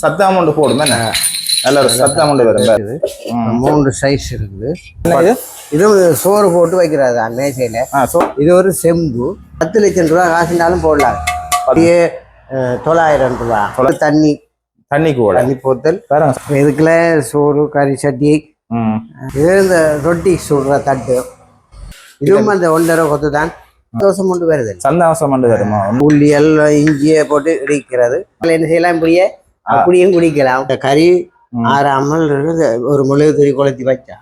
சத்தம் அமௌண்ட் போடுமே? நல்ல ஒரு சத்தம் அமௌண்ட் வரும். மூன்று சைஸ் இருக்குது. இது சோறு போட்டு வைக்கிறது மேசையில? இது ஒரு செம்பு. பத்து லட்சம் ரூபா காசுனாலும் போடலாம். அப்படியே தொள்ளாயிரம் ரூபா. தண்ணி. தண்ணி கூட தண்ணி போத்தல். இதுக்குள்ள சோறு கறி சட்டி இது இந்த ரொட்டி சுடுற தட்டு. இதுவும் அந்த ஒன்றரை கொத்து தான். தோசை கொண்டு வருது சந்தாசம் அமௌண்ட் வருமா? உள்ளி எல்லாம் இஞ்சியை போட்டு இடிக்கிறது. என்ன செய்யலாம் இப்படியே அப்படியும் குடிக்கலாம். இந்த கறி ஆறாமல் ஒரு மிளகு துணி கொளுத்தி வச்சா.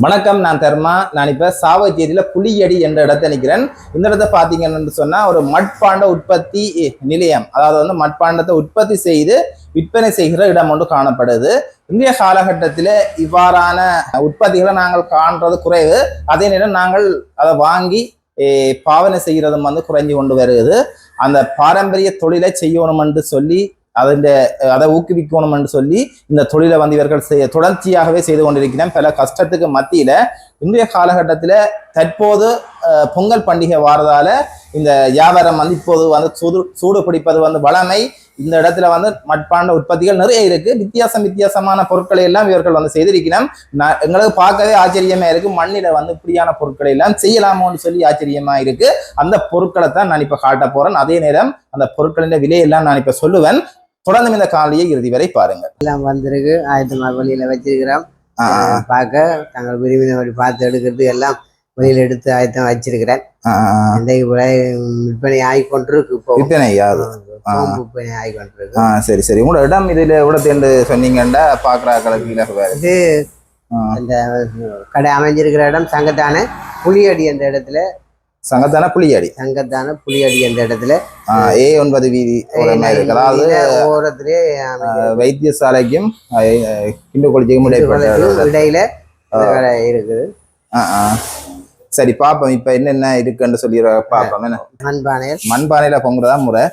வணக்கம் நான் தர்மா. நான் இப்ப சாவச்சேரியில புளியடி என்ற இடத்த நிக்கிறேன் இந்த இடத்த பாத்தீங்கன்னு சொன்னா ஒரு மட்பாண்ட உற்பத்தி நிலையம். அதாவது வந்து மட்பாண்டத்தை உற்பத்தி செய்து விற்பனை செய்கிற இடம் ஒன்று காணப்படுது. இன்றைய காலகட்டத்தில் இவ்வாறான உற்பத்திகளை நாங்கள் காண்றது குறைவு. அதே நேரம் நாங்கள் அதை வாங்கி பாவனை செய்கிறதும் வந்து குறைஞ்சு கொண்டு வருகிறது. அந்த பாரம்பரிய தொழிலை செய்யணும் என்று சொல்லி அதன் அதை ஊக்குவிக்கணும் என்று சொல்லி இந்த தொழிலை வந்து இவர்கள் செய்ய தொடர்ச்சியாகவே செய்து கொண்டிருக்கிறேன் பல கஷ்டத்துக்கு மத்தியில இன்றைய காலகட்டத்தில் தற்போது பொங்கல் பண்டிகை வாரதால இந்த வியாபாரம் வந்து இப்போது வந்து சூடு சூடு பிடிப்பது வந்து வளமை. இந்த இடத்துல வந்து மட்பாண்ட உற்பத்திகள் நிறைய இருக்கு. வித்தியாசம் வித்தியாசமான பொருட்களை எல்லாம் இவர்கள் வந்து செய்திருக்கிறோம் நான் எங்களுக்கு பார்க்கவே ஆச்சரியமா இருக்கு. மண்ணில வந்து இப்படியான பொருட்களை எல்லாம் செய்யலாமோன்னு சொல்லி ஆச்சரியமா இருக்கு. அந்த பொருட்களை தான் நான் இப்ப காட்ட போறேன். அதே நேரம் அந்த பொருட்களின் விலையெல்லாம் நான் இப்ப சொல்லுவேன். தொடர்ந்து இந்த காலையை இறுதி வரை பாருங்க எல்லாம் வந்திருக்கு. ஆயத்தமா வெளியில வச்சிருக்கிறோம். பார்க்க தாங்கள் விரும்பினபடி பார்த்து எடுக்கிறது எல்லாம் வெளியில எடுத்து ஆயத்தம் வச்சிருக்கிறேன். இன்றைக்கு விலை விற்பனை ஆகிக்கொண்டிருக்கு இப்போ. விற்பனை விற்பனை ஆகிக்கொண்டிருக்கு ஆ சரி சரி. உங்களோட இடம் இதுல இவ்வளோ சொன்னீங்கன்னா வேறு? இது அந்த கடை அமைஞ்சிருக்கிற இடம் சங்கத்தான புளியடி என்ற இடத்துல சங்கத்தான புளியாடி சங்கத்தான புளியடி என்ற இடத்துல ஏ ஒன்பது வீதி மாதிரி இருக்கு. அதாவது ஓரத்திலே வைத்தியசாலைக்கும் கிண்டு கொளிச்சிக்கும் இடைப்பட்ட அமைஞ்சிருக்கு. இடையில இருக்குது. சரி பாப்போம். இப்ப என்னென்ன இருக்குன்னு சொல்லி பாப்போம். என்ன? மண்பானையில். மண்பானையில பொங்குறதா முறை.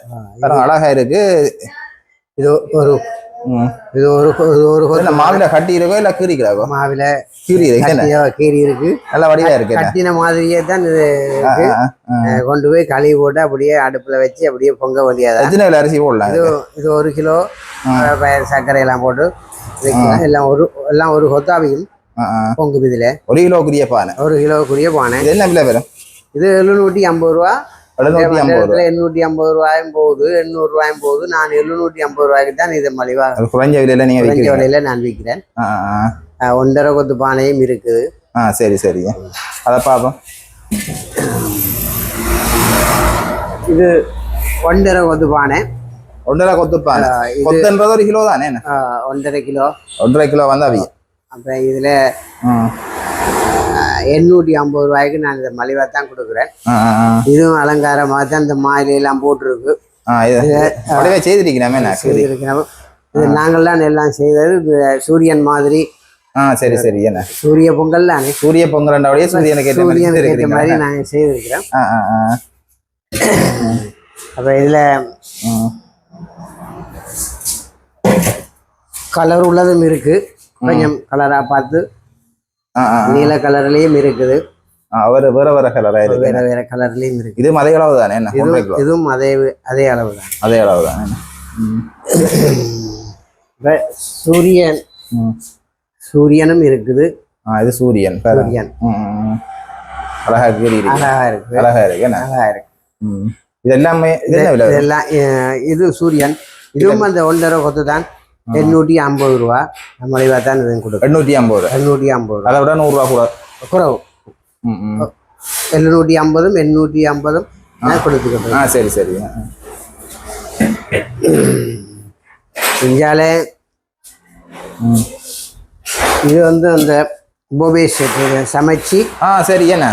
அழகா இருக்கு. இது ஒரு. இது ஒரு இது ஒரு என்ன மாவில கட்டி இருக்கோ இல்ல கீரிக்கிறாக்கோ மாவில கீரி இருக்கு கீரி இருக்கு. நல்ல வடிவா இருக்கு? கட்டின மாதிரியே தான் இது கொண்டு போய் கழுவி போட்டு அப்படியே அடுப்புல வச்சு அப்படியே பொங்க வேண்டியதா? எத்தனை கிலோ அரிசி போடலாம் இது இது ஒரு கிலோ பயிர் சர்க்கரை எல்லாம் போட்டு. எல்லாம் ஒரு எல்லாம் ஒரு ஆ. பொங்குது இதுல. ஒரு கிலோ குரிய பானை. ஒரு கிலோக்குரிய பானை. இது என்ன விலை வரும்? இது எழுநூற்றி ஐம்பது ரூபா. எண்ணூற்றி ஐம்பது ரூபாயும் போகுது எண்ணூறு ரூபாயும் போகுது. நான் எழுநூற்றி ஐம்பது ரூபாய்க்கு தான் இது மலிவா அது குறைஞ்ச விலையில நீங்க குறைஞ்ச விலையில நான் விற்கிறேன் ஒன்றரை கொத்து பானையும் இருக்குது. ஆ சரி சரி. அதை பார்ப்போம். இது ஒன்றரை கொத்து பானை. ஒன்றரை அஹ், இது கொத்துன்றது ஒரு கிலோ தானே ஒன்றரை கிலோ. ஒன்றரை கிலோ வந்து அப்புறம் இதுல. எண்ணூற்றி ஐம்பது ரூபாய்க்கு நான் இந்த மலிவா தான் கொடுக்குறேன். இதுவும் அலங்காரமாக தான் இந்த மாலை எல்லாம் போட்டிருக்கு சரி. இருக்கிறோம் இது நாங்கள்லாம் எல்லாம் செய்தது. சூரியன் மாதிரி. ஆ சரி சரி என்ன? சூரிய பொங்கல் தானே? சூரிய பொங்கலண்டோடய சூரியனுக்கு ஏற்ற மாதிரி ஏற்ற. மாதிரி நாங்கள் செய்திருக்கிறோம். அப்போ இதில். கலர் உள்ளதும் இருக்கு. கொஞ்சம் கலராக பார்த்து. நீல கலர்லேயும் இருக்குது. ஆ, வேற வேற கலரா இருக்கு வேற வேற கலர்லேயும் இருக்கு. இது அதே அளவு தானே என்ன இதுவும் இதுவும் அதே அதே அளவு தான் அதே அளவு தானே சூரியன். சூரியனும் இருக்குது. இது சூரியன். சூரியன். அழகா இருக்கு. அழகா இருக்கு. அழகா இருக்கு. அழகா இருக்கு. இது எல்லாமே? இதெல்லாம் இது சூரியன். இதுவும் அந்த ஒன்றரை கொத்து தான் எண்ணூற்றி ஐம்பது ரூபா. மலிவா தான் இது கொடுக்கும் எண்ணூத்தி ஐம்பது. ரூபா எண்ணூற்றி ஐம்பது ரூபா. அதை விட நூறு ரூபா கூட. குறவு. எழுநூற்றி ஐம்பதும் எண்ணூற்றி ஐம்பதும் நான் கொடுத்துக்கிட்டு ஆ சரி சரி. செஞ்சாலே. இது வந்து அந்த பொபே செட் சமைச்சு ஆ சரி என்ன?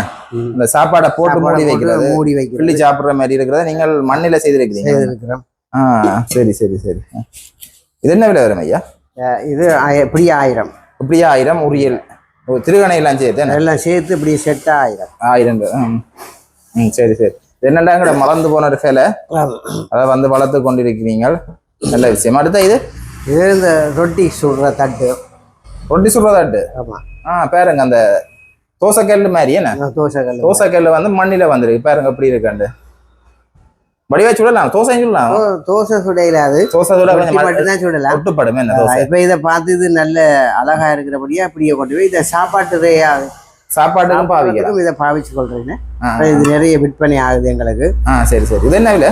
இந்த சாப்பாடை போட்டு மூடி வைக்கிறது. மூடி வைக்கிறது. கிள்ளி சாப்பிடுற மாதிரி இருக்கிறத நீங்கள் மண்ணில செய்திருக்கிறீங்க. இருக்கிறோம் ஆ சரி சரி சரி. இது என்ன விலை வரும் ஐயா? இது ஆய- இப்படி ஆயிரம். அப்படியே ஆயிரம் உரியல். திருகணை எல்லாம் சேர்த்து? எல்லாம் சேர்த்து இப்படி செட் ஆயிரம். ஆயிரம். ம். சரி சரி. என்னடா எங்கட மறந்து போன ஒரு சேலை? அதை வந்து வளர்த்து கொண்டிருக்கிறீங்க நல்ல விஷயம். அடுத்த இது? இது இந்த ரொட்டி சுடுற தட்டு. ரொட்டி சுடுறதாட்டு ஆமாம் ஆ பாருங்க அந்த தோசைக்கல் மாதிரி என்ன? தோசைகள் தோசைக்கல் வந்து மண்ணில வந்திருக்கு. பாருங்க எப்படி இருக்காண்டு வடிவா சுடலாம் தோசை சுடலாம். தோசை சுடையில அது. தோசை சுட மட்டும்தான் சுடலாம். ஒட்டுப்படும் என்ன இப்ப இதை பார்த்து இது நல்ல அழகா இருக்கிறபடியா அப்படியே கொண்டு போய் இதை சாப்பாட்டு சாப்பாட்டுக்கும் பாவிக்கலாம். இதை பாவிச்சு கொள்றேன்னு இது நிறைய விற்பனை ஆகுது எங்களுக்கு. ஆ சரி சரி. இது என்ன விலை?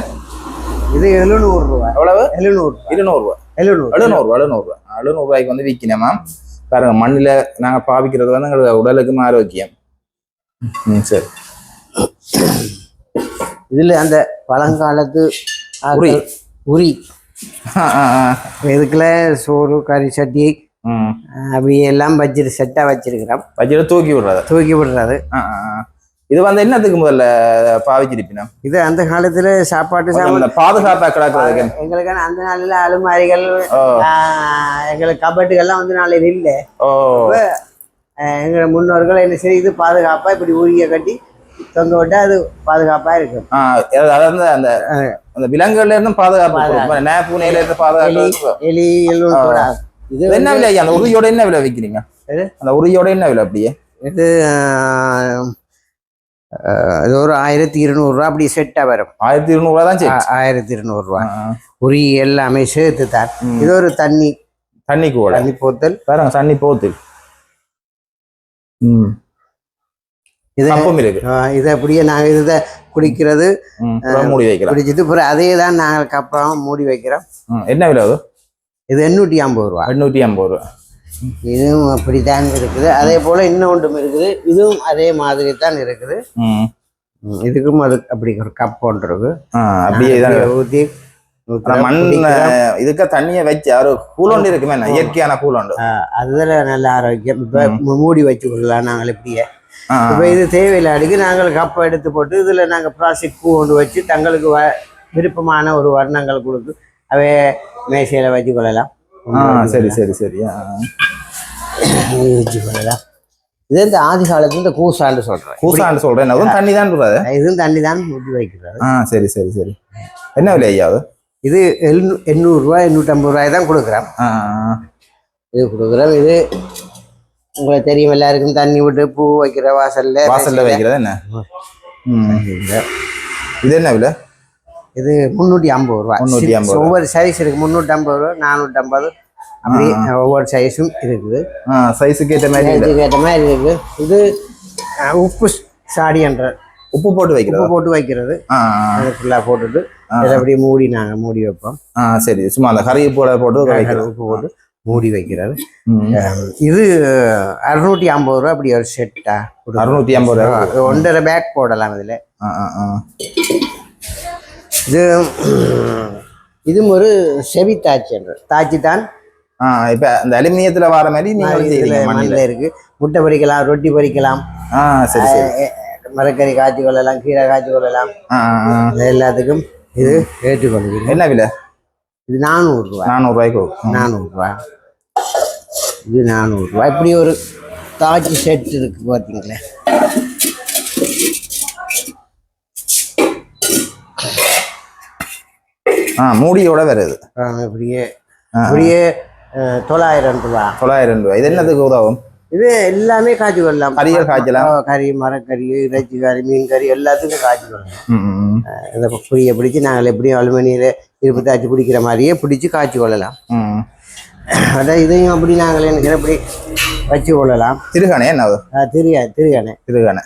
இது எழுநூறு ரூபாய் எவ்வளவு? எழுநூறு எழுநூறு எழுநூறு எழுநூறு எழுநூறு ரூபாய்க்கு வந்து விற்கணுமா பாருங்க மண்ணில் நாங்க பாவிக்கிறது வந்து எங்களுக்கு உடலுக்கும் ஆரோக்கியம். ம் சரி. இதுல அந்த பழங்காலத்து உரி. இதுக்குள்ள சோறு கறி சட்டி. அப்படி எல்லாம் வச்சிரு செட்டா வச்சிருக்கிறோம். வச்சுட்டு தூக்கி விடுறது. தூக்கி விடுறது. இது வந்து என்னத்துக்கு முதல்ல பாவிச்சிருப்பினா இது அந்த காலத்துல சாப்பாட்டு பாதுகாப்பா கிடக்குறதுக்கு. எங்களுக்கான அந்த நாளில் அலுமாரிகள் எங்களுக்கு கபட்டுகள்லாம் வந்து நாளையில் இல்லை. எங்களோட முன்னோர்கள் என்ன செய்யுது பாதுகாப்பா இப்படி ஊரிய கட்டி தொங்க விட்டா அது பாதுகாப்பா இருக்கும். அதாவது அந்த அந்த விலங்குகள்ல இருந்தும் பாதுகாப்பு கொடுக்கும். நே பூனையில இருந்து பாதுகாப்பு எலி. இது என்ன விலை? அந்த உரியோட என்ன விலை விற்கிறீங்க எது? அந்த உரியோட என்ன விலை அப்படியே? இது இது ஒரு ஆயிரத்தி இருநூறுவா அப்படி செட்டா வரும். ஆயிரத்தி இருநூறு ரூபா தான் ஆயிரத்தி இருநூறுவா உரி எல்லாமே சேர்த்து தான். இது ஒரு தண்ணி. தண்ணி கூட. தண்ணி போத்தல். பாருங்க தண்ணி போத்து. ம். இது இது அப்படியே நாங்கள் இதை குடிக்கிறது மூடி வைக்கலாம். குடிச்சிட்டு அப்புறம் அதே தான் நாங்கள் கப்பம் மூடி வைக்கிறோம். என்ன விலை அது? இது எண்ணூற்றி ஐம்பது ரூபா. எண்ணூற்றி ஐம்பது ரூபா. இதுவும் அப்படித்தான் இருக்குது. அதே போல இன்னொன்றும் இருக்குது. இதுவும் அதே மாதிரி தான் இருக்குது. இதுக்கும் அது அப்படி ஒரு கப் ஒன்று இருக்கு. அப்படியே ஊற்றி மண் இதுக்கு தண்ணியை வச்சு ஒரு கூலோண்டு இருக்குமே இயற்கையான கூலோண்டு அதுல நல்ல ஆரோக்கியம். மூடி வச்சு கொள்ளலாம் நாங்கள் இப்படியே. இப்போ இது தேவையில்லை. அடிக்கு நாங்கள் கப்பை எடுத்து போட்டு இதுல நாங்கள் பிளாஸ்டிக் பூ கொண்டு வச்சு தங்களுக்கு வ விருப்பமான ஒரு வர்ணங்கள் கொடுத்து அவை மேசையில வச்சு கொள்ளலாம். சரி சரி சரி. வச்சு கொள்ளலாம். இது இந்த ஆதி காலத்துல இந்த கூசாண்டு சொல்றேன். கூசாண்டு சொல்றேன். அதுவும் தண்ணி தான் இருக்காது இதுவும் தண்ணி தான் ஊற்றி வைக்கிறது. ஆ சரி சரி சரி. என்ன விலை ஐயா அது? இது எண்ணூறுரூவா எண்ணூற்றம்பது ரூபாய் தான் ஆ, இது கொடுக்குறோம். இது உங்களுக்கு தெரியும் எல்லாருக்கும் தண்ணி விட்டு பூ வைக்கிற வாசல்ல வாசல்ல வைக்கிறது என்ன? இது என்ன விலை? இது முந்நூற்றி ஐம்பது ரூபா 350 ரூபா. ஒவ்வொரு சைஸ் இருக்கு. முந்நூற்றி ஐம்பது ரூபா நானூற்றம்பது அப்படி ஒவ்வொரு சைஸும் இருக்குது. சைஸுக்கு ஏற்ற மாதிரி. இதுக்கு ஏற்ற மாதிரி இருக்குது. இது உப்பு சாடி என்ற உப்பு போட்டு வைக்கிறது? உப்பு போட்டு வைக்கிறது. அது ஃபுல்லாக போட்டுட்டு இதை அப்படியே மூடி நாங்கள் மூடி வைப்போம். சரி. சும்மா அந்த கறி போட போட்டு வைக்கிறது? உப்பு போட்டு. மூடி. அஹ், இது அறுநூற்றி ஐம்பது ரூபா அப்படி ஒரு செட்டா அறுநூத்தி ஐம்பது ரூபா? ஒன்றரை பேக் போடலாம் இதில். இது இதுவும் ஒரு செவி தாச்சி என்ற. தாச்சி தான் இப்ப அந்த அலுமினியத்துல வர மாதிரி நீங்க இதுல செய்றீங்க மண்ணில. மண்ணில் இருக்கு. முட்டை பொரிக்கலாம் ரொட்டி பொரிக்கலாம். ஆ சரி மரக்கறி காய்ச்சி கொள்ளலாம் கீரை காய்ச்சி கொள்ளலாம். எல்லாத்துக்கும் இது ஏற்றுக்கொள்கிறேன். என்ன விலை? இது நானூறுரூவா நானூறு ரூபாய்க்கு வரும். நானூறுரூவா இது நானூறுரூவா இப்படி ஒரு தாச்சி செட் இருக்கு பார்த்தீங்களா ஆ மூடியோட வருது இப்படியே ஆ. இப்படியே அஹ், தொள்ளாயிரம் ரூபா. தொள்ளாயிரம் ரூபாய் இது என்னதுக்கு உதவும்? இது எல்லாமே காய்ச்சி கொள்ளலாம். கறிகள் காய்ச்சலாம். கறி மரக்கறி இறைச்சி கறி மீன் கறி எல்லாத்துக்கும் காய்ச்சி கொள்ளலாம். ம், ம், ம். இதை புளியை பிடிச்சி நாங்கள் எப்படியும் அலுமினியில் இருப்பு தாச்சி பிடிக்கிற மாதிரியே பிடிச்சி காய்ச்சி கொள்ளலாம். அதான் இதையும் அப்படி நாங்கள் எனக்கு எப்படி வச்சு கொள்ளலாம். திருகானே என்ன திரியா திருகானே. திருகானே.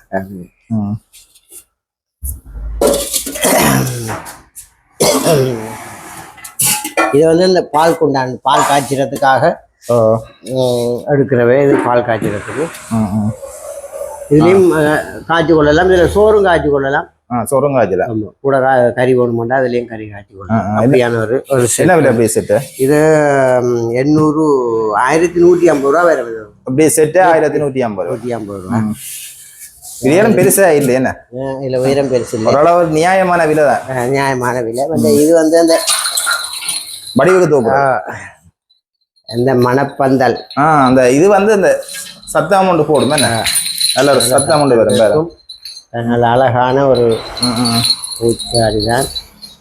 இது வந்து இந்த பால் குண்டான் பால் காய்ச்சறதுக்காக எடுக்கிறவே இது பால் காய்ச்சறதுக்கு. இதுலேயும் காய்ச்சி கொள்ளலாம். இதில் சோறும் காய்ச்சி கொள்ளலாம். ஆமாம் கூட கறி வேணுமெண்டா அதுலேயும் கறி காய்ச்சி ஆ. அப்படியான ஒரு ஒரு. என்ன விலை அப்படியே செட்டு இது எண்ணூறு ஆயிரத்தி நூற்றி ஐம்பது ரூபா வேறு அப்படியே செட்டு ஆயிரத்தி நூத்தி ஐம்பது. நூற்றி ஐம்பது ரூபா. ஏன் பெருசா இல்லை என்ன? இதில் உயரம் பெருசு இல்லை. ஓரளவு நியாயமான விலை தான். நியாயமான விலை. இது வந்து அந்த வடிவுக்கு ஆஹ், இந்த மணப்பந்தல். ஆ அந்த இது வந்து இந்த சத்த அமௌண்ட் போடும் என்ன? நல்ல ஒரு சத்த அமௌண்ட் வரும் நல்ல அழகான ஒரு. பூச்சாடி தான்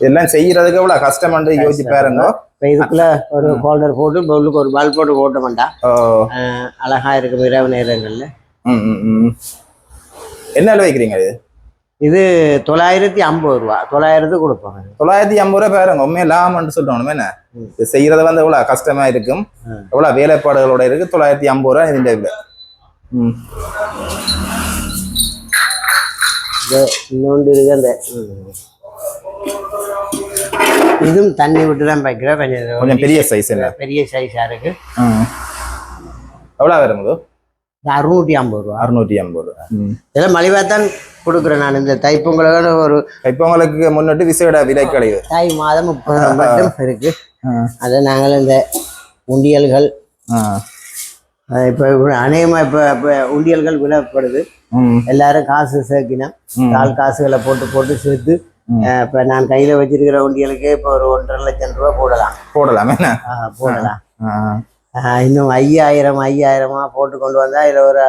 இதெல்லாம் செய்யறதுக்கு எவ்வளவு கஷ்டம் யோசிச்சு பாருங்க இப்போ இதுக்குள்ள ஒரு ஹோல்டர் போட்டு பவுலுக்கு ஒரு பல்ப் போட்டு போட்ட மாட்டான் ஓ அழகா இருக்கும் இரவு நேரங்கள்ல. என்ன வைக்கிறீங்க இது? இது தொள்ளாயிரத்தி ஐம்பது ரூபா. தொள்ளாயிரத்து கொடுப்பாங்க தொள்ளாயிரத்தி ஐம்பது ரூபாய் பாருங்க உண்மையா லாபம்னு சொல்றோம். என்ன? இது செய்யறது வந்து எவ்வளவு கஷ்டமா இருக்கும். எவ்வளவு வேலைப்பாடுகளோட இருக்கு தொள்ளாயிரத்தி ஐம்பது ரூபாய் இதுன்ற விலை ம். இது இன்னொன்று இருக்கு அந்த. இதுவும் தண்ணி விட்டு தான் வைக்கிறோம் கொஞ்சம் கொஞ்சம் பெரிய சைஸ் பெரிய சைஸாக இருக்கு. எவ்வளோ இது அறுநூற்றி ஐம்பது ரூபா. அறுநூற்றி ஐம்பது ரூபா. இதெல்லாம் மலிவாக தான் கொடுக்குறேன் நான். இந்த தைப்பொங்கலோட ஒரு இப்போ உங்களுக்கு முன்னிட்டு விசேட விலை கழிவு தை மாதம் முப்பது மட்டும் இருக்கு. அதை நாங்கள் இந்த உண்டியல்கள் இப்போ அநேகமாக இப்போ இப்போ உண்டியல்கள் விடப்படுது. எல்லாரும் காசு சேர்க்கினோம். ம். கால் காசுகளை போட்டு போட்டு சேர்த்து. இப்போ நான் கையில் வச்சிருக்கிற உண்டியலுக்கே இப்போ ஒரு ஒன்றரை லட்சம் ரூபா போடலாம். போடலாம் போடலாம். இன்னும் ஐயாயிரம் ஐயாயிரமா போட்டு கொண்டு வந்தா இதுல ஒரு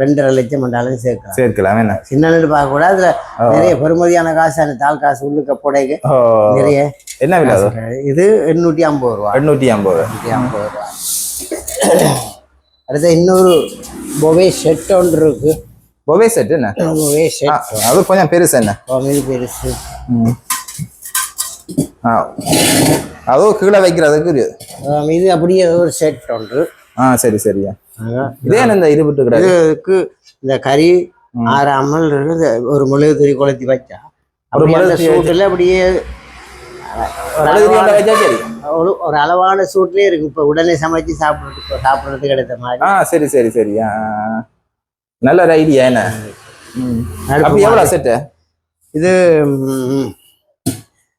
ரெண்டரை லட்சம் பண்ணாலும் சேர்க்கலாம். சேர்க்கலாம் என்ன? சின்னன்னு பார்க்க கூட அதுல நிறைய பெருமதியான காசு அந்த தாள் காசு உள்ளுக்க புடைக்கு நிறைய. என்ன விலை இது எண்ணூற்றி ஐம்பது ரூபா. எண்ணூற்றி ஐம்பது. ரூபா எண்ணூற்றி ஐம்பது ரூபா. அடுத்து இன்னொரு பொவே செட் ஒன்று இருக்கு. பொவே செட் என்ன? பொவே செட் அது கொஞ்சம் பெருசு என்ன? பொமே பெருசு. ஆ அதுவும் கீழே வைக்கிறதுக்கு இது அப்படியே ஒரு செட் ஒன்று. ஆ சரி சரியா. இதே இந்த இருபட்டு கிடாது இதுக்கு இந்த கறி ஆறாமல். ஒரு மிளகு திரி கொளுத்தி வச்சா. ஒரு மிளகு சூட்டில் அப்படியே ஒரு ஒரு அளவான சூட்லயே இருக்கு. இப்ப உடனே சமைச்சு சாப்பிடுறதுக்கு சாப்பிடுறதுக்கு கிடைத்த மாதிரி. ஆ சரி சரி சரி. நல்ல ஒரு ஐடியா என்ன? அப்படி எவ்வளோ. செட்டு இது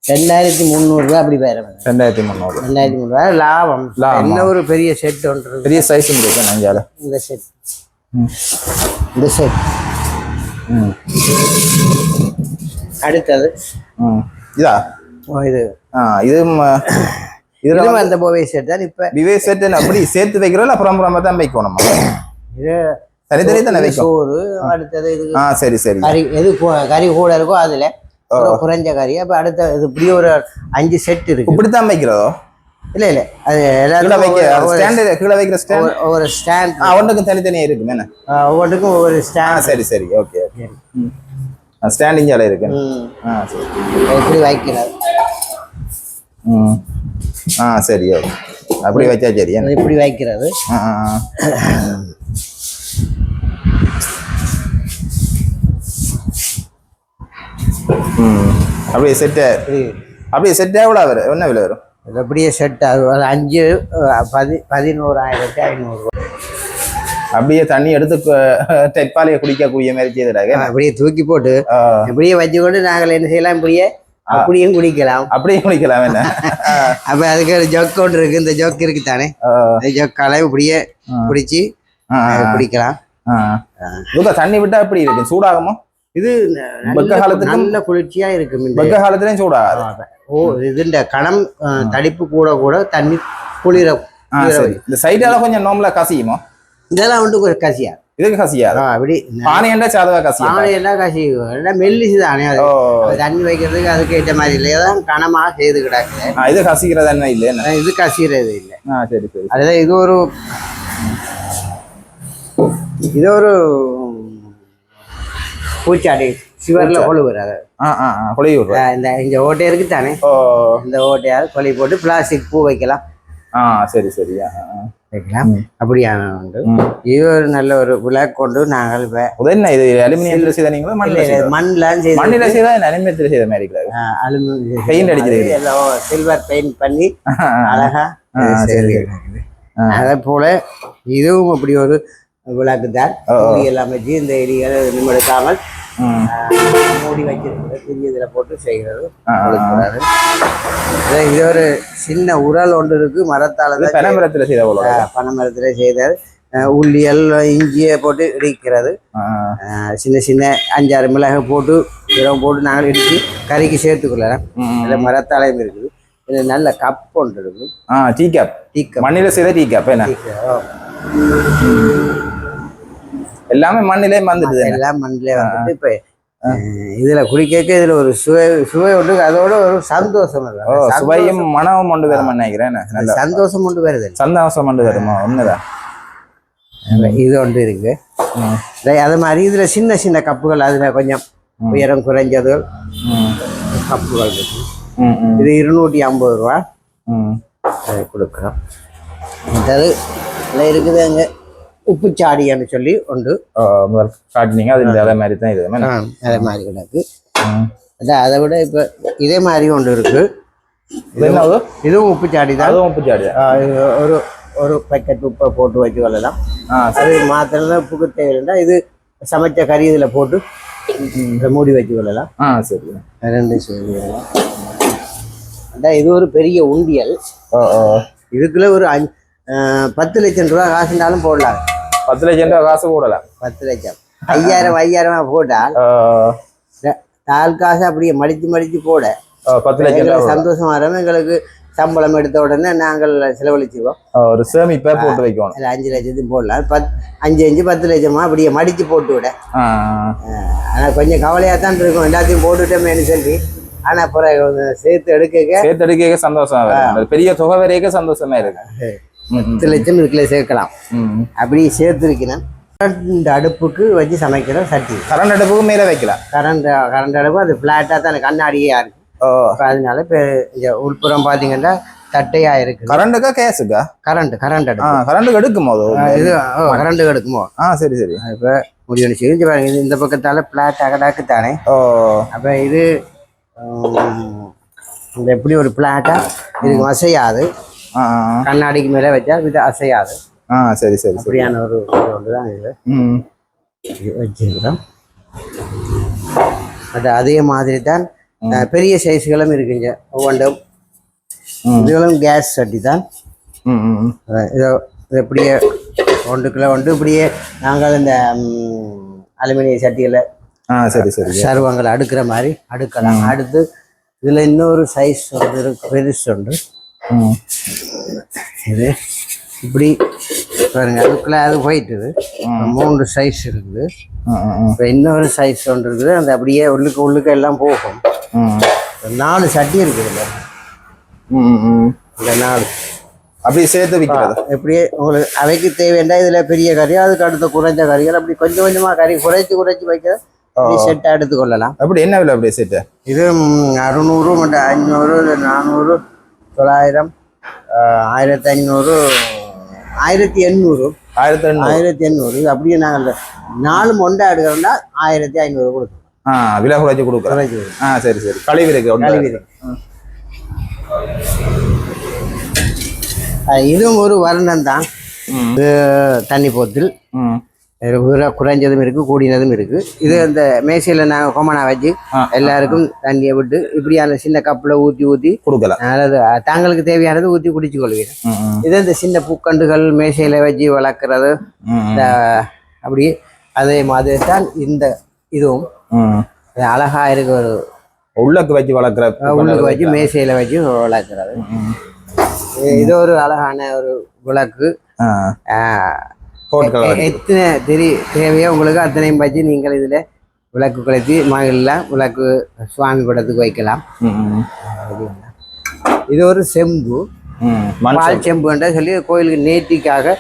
ரெண்டாயிரத்தி முந்நூறு ரூபாய் அப்படி வரும். ரெண்டாயிரத்தி முந்நூறு. ரெண்டாயிரத்தி முந்நூறு ரூபாய் லாபம். என்ன ஒரு பெரிய செட் ஒன்று. பெரிய சைஸ் இருக்கு நஞ்சால. இந்த செட். இந்த செட் அடுத்தது. இதா? இது. இது இதுல அந்த போவை செட் தான் இப்ப விவே செட் அப்படி சேர்த்து வைக்கிறோம் இல்லை அப்புறம் அப்புறமா தான் வைக்கணுமா? இது தனித்தனி தானே வைக்கும் சோறு அடுத்தது இது ஆ சரி சரி. கறி எது கறி கூட இருக்கோ அதுல. குறைஞ்ச கறி. அப்ப அடுத்த இது இப்படி ஒரு அஞ்சு செட் இருக்கு. இப்படித்தான் வைக்கிறதோ? இல்ல இல்ல. அது கீழே வைக்க வைக்கிற ஸ்டாண்ட் ஒவ்வொரு- ஸ்டாண்ட் ஆ ஒன்றுக்கும் தனித்தனியா இருக்கு என்ன? ஒவ்வொன்றுக்கும் ஒவ்வொரு ஸ்டாண்ட் சரி சரி. Okay okay. ஸ்டாண்டிங் ஜால இருக்கு ஆ சரி. எப்படி வைக்கிறது ம். ஆ சரி ஓகே. அப்படி வச்சா சரி இப்படி வைக்கிறது ஆ. ம். அப்படியே செட்டு அப்படியே செட் எவ்வளோ வரும் என்ன விலை வரும்? அப்படியே செட் அது ஒரு அஞ்சு பதி பதினோராயிரத்தி ஐநூறு அப்படியே தண்ணி எடுத்து தெப்பாலையை குடிக்கக்கூடிய மாதிரி செய்துடாங்க அப்படியே தூக்கி போட்டு அப்படியே வச்சுக்கொண்டு நாங்கள் என்ன செய்யலாம் இப்படியே அப்படியும் குடிக்கலாம். அப்படியே குடிக்கலாம் என்ன? அப்ப அதுக்கு ஒரு ஜொக் ஒன்று இருக்கு. இந்த ஜொக் இருக்கு தானே ஜொக்கால இப்படியே குடிச்சு குடிக்கலாம். தண்ணி விட்டா எப்படி இருக்கு? சூடாகுமோ? இது வெக்க காலத்துக்கும் நல்ல குளிர்ச்சியா இருக்கும் இந்த வெக்க காலத்துலயும் சூடாகாது. ஓ இதுண்ட கணம் தடிப்பு கூட கூட தண்ணி குளிர இந்த சைடால கொஞ்சம் நோம்பல கசியுமோ? இதெல்லாம் வந்து ஒரு கசியா. இதுக்கு கசியாது ஆ, அப்படி பானையண்டா சாதவா கசியும் பானை எல்லாம் கசி. எல்லாம் மெல்லிசு தானே அது தண்ணி வைக்கிறதுக்கு அதுக்கு ஏற்ற மாதிரி இல்லை. ஏதாவது கனமா செய்து கிடக்குது ஆ, இது கசிக்கிறது என்ன இல்லை இது கசிறது இல்லை. ஆ சரி சரி. அதுதான் இது ஒரு இது ஒரு பூச்சாடி. சிவர்ல கொழுவுற அஹ் இந்த இங்க ஓட்டை இருக்கு தானே இந்த ஓட்டையாவது கொலை போட்டு பிளாஸ்டிக் பூ வைக்கலாம். ஆ சரி சரி. அப்படியான உண்டு ம். இது ஒரு நல்ல ஒரு விளக்கு கொண்டு நாங்கள் இப்ப என்ன இது அலுமினியத்தில் செய்த நீங்களா மண்ணில் செய்து? மண்ணில் செய்தா அலுமினியத்தில் மாதிரி அலுமினியம். எல்லாம் சில்வர் பெயிண்ட் பண்ணி அழகா சரி. அதே போல இதுவும் அப்படி ஒரு விளக்கு தான். எல்லாம் இந்த எலிகளை நிமிடுக்காமல் ம். மூடி வைக்கிறது பெரிய இதில் போட்டு செய்கிறது. கொடுக்கிறாரு. இது ஒரு சின்ன உரல் ஒன்று இருக்கு. மரத்தால தான் பனமரத்தில் செய்த பனைமரத்துல செய்தார். உள்ளியல் இஞ்சியை போட்டு இடிக்கிறது. சின்ன சின்ன அஞ்சாறு மிளகை போட்டு இரவு போட்டு நாங்கள் இடித்து கறிக்கு சேர்த்துக்கொள்ளலாம். அதில் மரத்தாலையும் இருக்குது. இது நல்ல கப் ஒன்று இருக்கு. ஆ டீ கேப் டீ கப் மண்ணில் செய்த டீ கேப் என்ன எல்லாமே மண்ணிலே வந்துடுது? எல்லாம் மண்ணிலே வந்துட்டு இப்போ இதுல குடிக்க இதுல ஒரு சுவை சுவை உண்டு அதோட ஒரு சந்தோஷம் சுவையும் மனமும் கொண்டு வரும் நினைக்கிறேன் சந்தோஷம் கொண்டு வருது சந்தோஷம் கொண்டு வருமா ஒண்ணுதான் இது ஒன்று இருக்கு. அது மாதிரி இதுல சின்ன சின்ன கப்புகள் அதுல கொஞ்சம். உயரம் குறைஞ்சது. கப்புகள் இருக்கு. இது இருநூற்றி ஐம்பது ரூபா. அதை கொடுக்குறோம். இதில் இருக்குது அங்கே. உப்புச்சாடின்னு சொல்லி ஒன்று முதல் காட்டினீங்க. அது அதே மாதிரி தான் இது அதே மாதிரி கிடக்கு. அதான் அதை விட இப்போ இதே மாதிரி ஒன்று இருக்கு. இதுவும் உப்புச்சாடி தான் அதுவும் உப்புச்சாடியா? ஆ, இது ஒரு ஒரு பேக்கெட் உப்பை போட்டு வச்சு கொள்ளலாம். சரி. அது மாத்திரம் உப்புக்கு தேவையில்லைன்னா இது சமைச்ச கறி இதில் போட்டு மூடி வச்சு கொள்ளலாம். ஆ சரி. ரெண்டு செய்யலாம் அதான் இது ஒரு பெரிய உண்டியல். இதுக்குள்ள ஒரு அஞ்சு பத்து லட்சம் ரூபா காசுனாலும் போடலாம். பத்து லட்சம் ரூபா காசு கூடல பத்து லட்சம். ஐயாயிரம் ஐயாயிரமா போட்டால் தால் காசு அப்படியே மடிச்சு மடிச்சு போட. பத்து லட்சம் ரூபா சந்தோஷம் வரும் எங்களுக்கு சம்பளம் எடுத்த உடனே நாங்கள் செலவழிச்சுவோம் ஒரு சேமிப்பை போட்டு வைக்கணும். அதில் அஞ்சு லட்சத்துக்கு போடலாம். பத் அஞ்சு அஞ்சு பத்து லட்சமா அப்படியே மடிச்சு போட்டு விட. ஆனால் கொஞ்சம் கவலையாக தான் இருக்கும். எல்லாத்தையும் போட்டுட்டோமேனு சொல்லி. ஆனால் பிறகு சேர்த்து எடுக்க சேர்த்து எடுக்க சந்தோஷம் பெரிய தொகை வரைக்கும் சந்தோஷமா இருக்கு பத்து லட்சம் இதுக்குள்ள சேர்க்கலாம். அப்படி சேர்த்துருக்கிறேன். இந்த அடுப்புக்கு வச்சு சமைக்கிற சட்டி. கரண்ட் அடுப்புக்கு மேல வைக்கலாம். கரண்ட் கரண்ட் அடுப்பு அது ஃப்ளாட்டாக தான் கண்ணாடியே இருக்கு. ஓ. அதனால இப்போ இந்த உள்புறம் பார்த்தீங்கன்னா தட்டையாக இருக்குது. கரண்ட்டுக்கா கேஸுக்கா? கரண்ட் கரண்ட் அடுப்பு. கரண்ட்டுக்கு எடுக்கும் இது கரண்ட் எடுக்குமோ ஆ சரி சரி. இப்போ முடிவு செஞ்சு பாருங்க. இது இந்த பக்கத்தால பிளாட் அகடாக்கு தானே ஓ. அப்போ இது இந்த எப்படி ஒரு பிளாட்டா இதுக்கு அசையாது ஆ ஆ, கண்ணாடிக்கு மேலே வச்சா இது அசையாது. ஆ சரி சரி சரி. அப்படியான ஒரு இது வச்சிருக்கிறோம். அது அதே மாதிரி தான் பெரிய சைஸ்களும் இருக்குங்க. ஒவ்வொன்றும். இதுகளும் கேஸ் சட்டி தான் இதோ இது இப்படியே ஒன்றுக்குள்ள ஒன்று இப்படியே நாங்கள் இந்த அலுமினிய சட்டியில் ஆ சரி சரி. சர்வங்களை அடுக்கிற மாதிரி அடுக்கலாம். அடுத்து இதில் இன்னொரு சைஸ் ஒன்று இருக்கு பெருசு ஒன்று. இது இப்படி பாருங்க அதுக்குள்ள அது போயிட்டுது மூன்று சைஸ் இருக்குது. இப்போ இன்னொரு சைஸ் ஒன்று இருக்குது அந்த அப்படியே உள்ளுக்கு உள்ளுக்கு எல்லாம் போகும். நாலு சட்டி இருக்குது ம். இந்த நாலு. அப்படியே சேர்த்து விற்கிறது. எப்படியே உங்களுக்கு அவைக்கு தேவைண்டா இதில் பெரிய கறி அதுக்கு அடுத்த குறைஞ்ச கறிகள் அப்படி கொஞ்சம் கொஞ்சமாக கறி குறைச்சி குறைச்சி வைக்க செட்டாக எடுத்துக்கொள்ளலாம். அப்படி என்ன விலை அப்படியே சேர்த்து இது அறுநூறு மற்றும் ஐநூறு நானூறு தொள்ளாயிரம் ஆயிரத்தி ஐநூறு ஆயிரத்தி எண்ணூறு ஆயிரத்தி ஆயிரத்தி எண்ணூறு இது அப்படியே நாங்கள் நாலு மொண்டை எடுக்கிறோம்னா ஆயிரத்தி ஐநூறு கொடுக்கும் ஆ விலை குறைச்சி கொடுக்கும். ஆ சரி சரி கழிவு இருக்கு கழுவி. இருக்கு. இதுவும் ஒரு வருணம் தான் தண்ணி போத்தில் குறைஞ்சதும் இருக்கு கூடினதும் இருக்கு. இது அந்த மேசையில நாங்கள் கொமனா வச்சு எல்லாருக்கும் தண்ணியை விட்டு இப்படியான சின்ன கப்பில் ஊற்றி ஊற்றி கொடுக்கலாம். அதாவது தாங்களுக்கு தேவையானது ஊற்றி குடிச்சு கொள்வீங்க இது இந்த சின்ன பூக்கண்டுகள் மேசையில வச்சு வளர்க்குறது. அப்படி அதே மாதிரி தான் இந்த இதுவும். ம் இது அழகா இருக்க ஒரு உள்ளக்கு வச்சு வளர்க்குற உள்ளுக்கு வச்சு மேசையில வச்சு வளர்க்குறது. இது ஒரு அழகான ஒரு விளக்கு. எத்தனை தெரி தேவையோ உங்களுக்கு அத்தனையும் வச்சு நீங்கள் இதில் விளக்கு கொளுத்தி மகளில் விளக்கு சுவாமி படத்துக்கு வைக்கலாம். இது ஒரு செம்பு. பால் செம்புன்ற சொல்லி கோயிலுக்கு நேர்த்திக்காக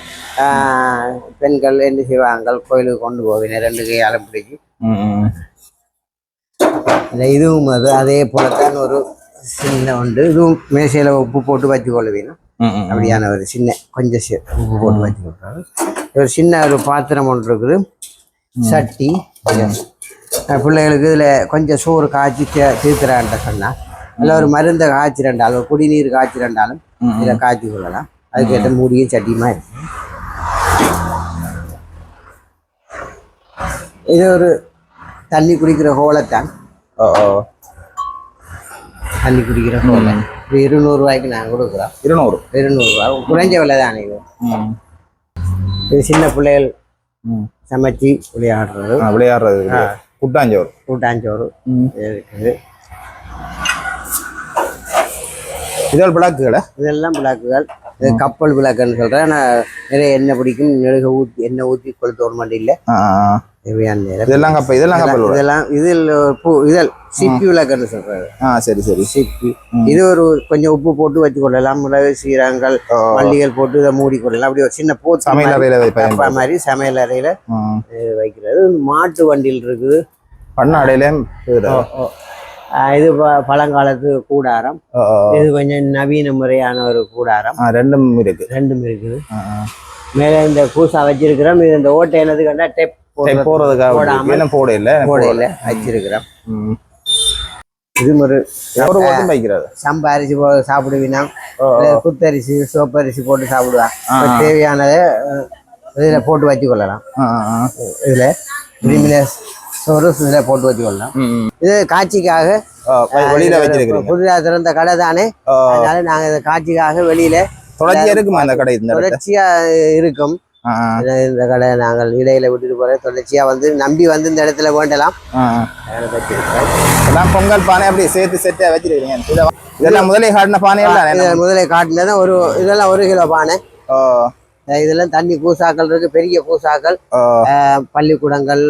பெண்கள் என்ன செய்வாங்க கோயிலுக்கு கொண்டு போவீங்க. ரெண்டு கையாலும் பிடிச்சி இதுவும் அது அதே போலத்தான் ஒரு சின்ன உண்டு இதுவும் மேசையில் உப்பு போட்டு வச்சு கொள்ளுவீங்க அப்படியான ஒரு சின்ன கொஞ்சம் உப்பு போட்டு வச்சு கொள்றாரு ஒரு சின்ன ஒரு பாத்திரம் ஒன்று இருக்குது. சட்டி. பிள்ளைகளுக்கு இதில் கொஞ்சம் சோறு காய்ச்சி தீ- தீர்த்துறான்ட்ட சொன்னால் இல்லை ஒரு மருந்தை காய்ச்சி ரெண்டாலும் ஒரு குடிநீர் காய்ச்சி ரெண்டாலும். இதில் காய்ச்சி கொள்ளலாம். அதுக்கேற்ற மூடியும் சட்டியுமா இருக்கு. இது ஒரு தண்ணி குடிக்கிற ஹோலைத்தான். ஓ தண்ணி குடிக்கிற ஹோலை இது இருநூறுவாய்க்கு நாங்கள் கொடுக்குறோம். இருநூறு. இருநூறுவா குறைஞ்ச விலை தான் இது இது சின்ன பிள்ளைகள் சமைச்சு விளையாடுறது. விளையாடுறது. குட்டாஞ்சோறு. கூட்டாஞ்சோறு. இருக்குது. இதழ் விளக்குகளை? இதெல்லாம் விளக்குகள். இது கப்பல் விளக்குன்னு சொல்கிறேன் நான் நிறைய எண்ணெய் பிடிக்கும். நெடுக ஊற்றி எண்ணெய் ஊற்றி கொளுத்த ஒரு மாட்டி இல்லை. தேவையான இதெல்லாம் கப்பல் இதெல்லாம் கப்பல். இதெல்லாம் இதில் பூ இதழ். சிப்பி விளக்குன்னு சொல்கிறாரு ஆ சரி சரி. சிப்பி. இது ஒரு கொஞ்சம் உப்பு போட்டு வச்சு கொள்ளலாம். மிளகு சீரகங்கள். மல்லிகள் போட்டு இதை மூடி கொள்ளலாம். அப்படி ஒரு சின்ன போத்து சமையல் அறையில மாதிரி சமையல் அறையில் வைக்கிறது. மாட்டு வண்டியில் இருக்குது. பண்ணாடையிலேயும் இது பழங்காலத்து கூடாரம். இது கொஞ்சம் நவீன முறையான ஒரு கூடாரம். ரெண்டும் இருக்கு ரெண்டும் இருக்குது. மேலே இந்த பூசா வச்சிருக்கிறோம். இது இந்த ஓட்டை என்னது கண்டா டெப் சரி, போறதுக்காக போடாம. போட இல்ல போடையில் வச்சிருக்கிறோம். ம். இது ஒரு ஒரு மட்டும் வைக்கிறது சம்பா அரிசி போ சாப்பிடுவீனா குத்தரிசி சோப்பரிசி போட்டு சாப்பிடுவா. ஆ, இப்ப ஆ. தேவையானதை இதுல போட்டு வச்சுக்கொள்ளலாம். இதுல பிரிமினஸ் சோறு இதுல போட்டு வச்சுக்கொள்ளலாம். இது காட்சிக்காக வெளியில வச்சிருக்கிறீங்க. புதிதாக திறந்த கடை தானே? அதனால நாங்க இதை காட்சிக்காக வெளியில தொடர்ச்சியா இருக்குமா இந்த கடை இந்த இடத்துல? தொடர்ச்சியா இருக்கும். இந்த- கடை நாங்கள் இடையில விட்டுட்டு போற தொடர்ச்சியா வந்து நம்பி வந்து இந்த இடத்துல வேண்டலாம். எல்லாம் பொங்கல் பானை அப்படி சேர்த்து செட்டா வச்சிருக்கீங்க இதெல்லாம் முதலே காட்டின இது தானே முதலே காட்டினது ஒரு இதெல்லாம் ஒரு கிலோ பானை. இதெல்லாம் தண்ணி கூசாக்கள் இருக்கு பெரிய அஹ் பள்ளிக்கூடங்கள்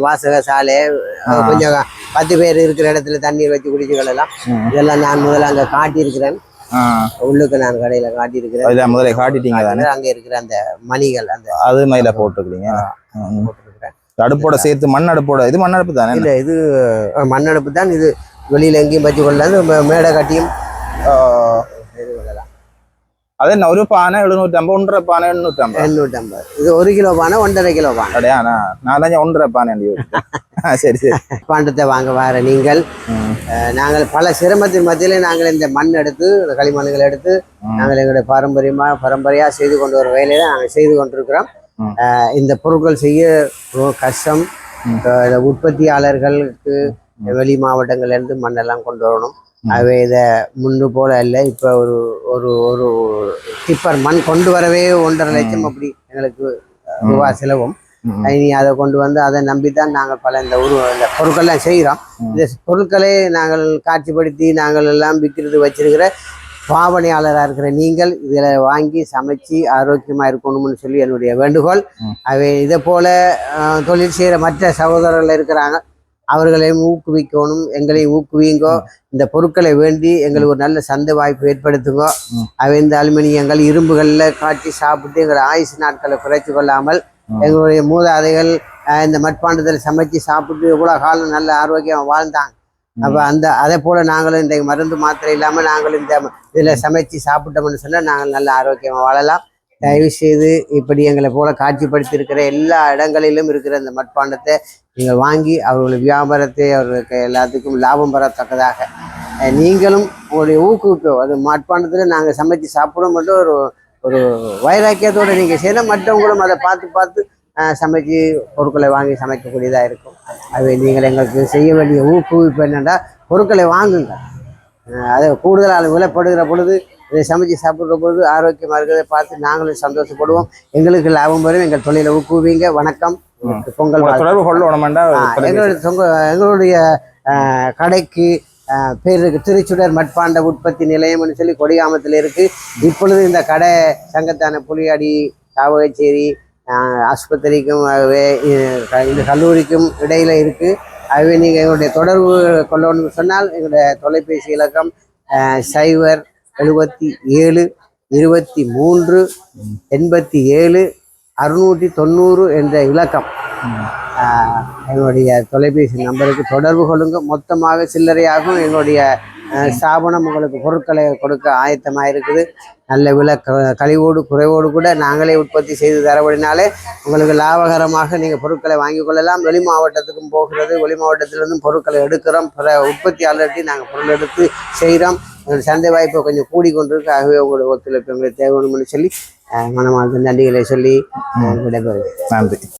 வாசக சாலை கொஞ்சம் பத்து பேர் இருக்கிற இடத்துல தண்ணீர் வச்சு குடிச்சுக்கலாம். இதெல்லாம் நான் முதல்ல அங்க காட்டியிருக்கிறேன். உள்ளுக்கு நான் கடையில காட்டியிருக்கிறேன். இதெல்லாம் முதலே காட்டிட்டீங்க தானே? அங்க இருக்கிற அந்த மணிகள் அந்த அது மயில போட்டுக்கிறீங்க ம். போட்டிருக்கிறேன். அடுப்போட சேர்த்து மண் அடுப்போட இது மண் அடுப்பு தானே? இல்ல இது அஹ், மண்ணடுப்பு தான். இது வெளியில எங்கேயும் வச்சு கொள்ளாது. மேடை கட்டியும் அது என்ன ஒரு பானை எழுநூற்றம்பது ஒன்றரை பானை எண்ணூற்றம்பது எண்ணூற்றம்பது இது ஒரு கிலோ பானை ஒன்றரை கிலோ பானை அப்படியா நான் தான் ஒன்றரை பானை சரி சரி பாண்டத்தை வாங்க வர நீங்கள் நாங்கள் பல சிரமத்தின் மத்தியில நாங்கள் இந்த மண் எடுத்து இந்த களிமண்ணுகள் எடுத்து. நாங்கள் எங்களுடைய பாரம்பரியமா பரம்பரையா செய்து கொண்டு வர வேலையை நாங்கள் செய்து கொண்டிருக்கிறோம் இந்த பொருட்கள் செய்ய ரொம்ப கஷ்டம் உற்பத்தியாளர்களுக்கு வெளி மாவட்டங்கள்ல இருந்து மண்ணெல்லாம் கொண்டு வரணும் ஆகவே இதை முன்பு போல இல்லை இப்போ ஒரு ஒரு ஒரு டிப்பர் மண் கொண்டு வரவே ஒன்றரை லட்சம் அப்படி எங்களுக்கு ரூபா செலவும். இனி அதை கொண்டு வந்து அதை நம்பி தான் நாங்கள் பல இந்த உரு இந்த பொருட்கள்லாம் செய்கிறோம். இந்த பொருட்களை நாங்கள் காட்சிப்படுத்தி நாங்கள் எல்லாம் விற்கிறது வச்சிருக்கிற பாவனையாளராக இருக்கிற நீங்கள் இதில் வாங்கி சமைச்சு ஆரோக்கியமாக இருக்கணும்னு சொல்லி என்னுடைய வேண்டுகோள். அவை இதை போல தொழில் செய்கிற மற்ற சகோதரர்கள் இருக்கிறாங்க. அவர்களையும் ஊக்குவிக்கணும் எங்களையும் ஊக்குவிங்கோ. இந்த பொருட்களை வேண்டி எங்களுக்கு ஒரு நல்ல சந்தை வாய்ப்பு ஏற்படுத்துங்க. அவை இந்த அலுமினியங்கள் இரும்புகளில் காய்ச்சி சாப்பிட்டு எங்களை ஆயுசு நாட்களை குறைத்து கொள்ளாமல். எங்களுடைய மூதாதைகள் இந்த மட்பாண்டத்தில் சமைச்சு சாப்பிட்டு எவ்வளோ காலம் நல்ல ஆரோக்கியம் வாழ்ந்தாங்க. அப்போ அந்த அதே போல நாங்களும் இந்த மருந்து மாத்திரை இல்லாமல் நாங்களும் இந்த இதில் சமைச்சு சாப்பிட்டோம்னு சொன்னால் நாங்கள் நல்ல ஆரோக்கியமாக வாழலாம். தயவு செய்து இப்படி எங்களை போல காட்சிப்படுத்தியிருக்கிற எல்லா இடங்களிலும் இருக்கிற இந்த மட்பாண்டத்தை நீங்கள் வாங்கி அவர்களுடைய வியாபாரத்தை அவர்களுக்கு எல்லாத்துக்கும் லாபம் பெறத்தக்கதாக நீங்களும் உங்களுடைய ஊக்குவிப்பு அது மட்பாண்டத்தில் நாங்கள் சமைச்சு சாப்பிட மட்டும் ஒரு ஒரு வைராக்கியத்தோடு நீங்கள் செய்யணும் மற்றவங்களும் அதை பார்த்து பார்த்து சமைச்சு பொருட்களை வாங்கி சமைக்கக்கூடியதாக இருக்கும். அது நீங்கள் எங்களுக்கு செய்ய வேண்டிய ஊக்குவிப்பு என்னென்னா பொருட்களை வாங்குங்க அது அதை கூடுதலாக விலைப்படுகிற பொழுது இதை சமைச்சு சாப்பிட்ற பொழுது ஆரோக்கியமாக இருக்கிறத பார்த்து நாங்களும் சந்தோஷப்படுவோம். எங்களுக்கு லாபம் வரும். எங்கள் தொழிலை ஊக்குவிங்க. வணக்கம். பொங்கல். தொடர்பு கொள்ளணுமெண்டா எங்களுடைய எங்களுடைய கடைக்கு பேர் இருக்கு. திருச்சுடர் மட்பாண்ட உற்பத்தி நிலையம்னு சொல்லி கொடியாமத்தில் இருக்கு. இப்பொழுது இந்த கடை சங்கத்தான புலியாடி சாவகச்சேரி அஹ், ஆஸ்பத்திரிக்கும் இந்த கல்லூரிக்கும் இடையில இருக்கு. ஆகவே நீங்கள் எங்களுடைய தொடர்பு கொள்ளணும்னு சொன்னால் எங்களுடைய தொலைபேசி இலக்கம் சைபர் எழுபத்தி ஏழு இருபத்தி மூன்று எண்பத்தி ஏழு அறுநூற்றி தொண்ணூறு என்ற இலக்கம். என்னுடைய தொலைபேசி நம்பருக்கு தொடர்பு கொள்ளுங்க. மொத்தமாக சில்லறையாகவும் என்னுடைய ஸ்தாபனம் உங்களுக்கு பொருட்களை கொடுக்க ஆயத்தமாக இருக்குது நல்ல விலை க- கழிவோடு குறைவோடு கூட நாங்களே உற்பத்தி செய்து தரபடினாலே உங்களுக்கு லாபகரமாக நீங்கள் பொருட்களை வாங்கி கொள்ளலாம். வெளி மாவட்டத்துக்கும் போகிறது. வெளி மாவட்டத்திலிருந்தும் பொருட்களை எடுக்கிறோம். பிற உற்பத்தியாளர்கிட்ட நாங்கள் பொருள் எடுத்து செய்கிறோம் சந்தை வாய்ப்பு கொஞ்சம் கூடி கொண்டிருக்கு ஆகவே உங்களுடைய ஒத்துழைப்பு எங்களுக்கு தேவைன்னு சொல்லி மனமார்ந்த நன்றிகளை சொல்லி ஆஹ், விடைபெறுகிறேன். நன்றி.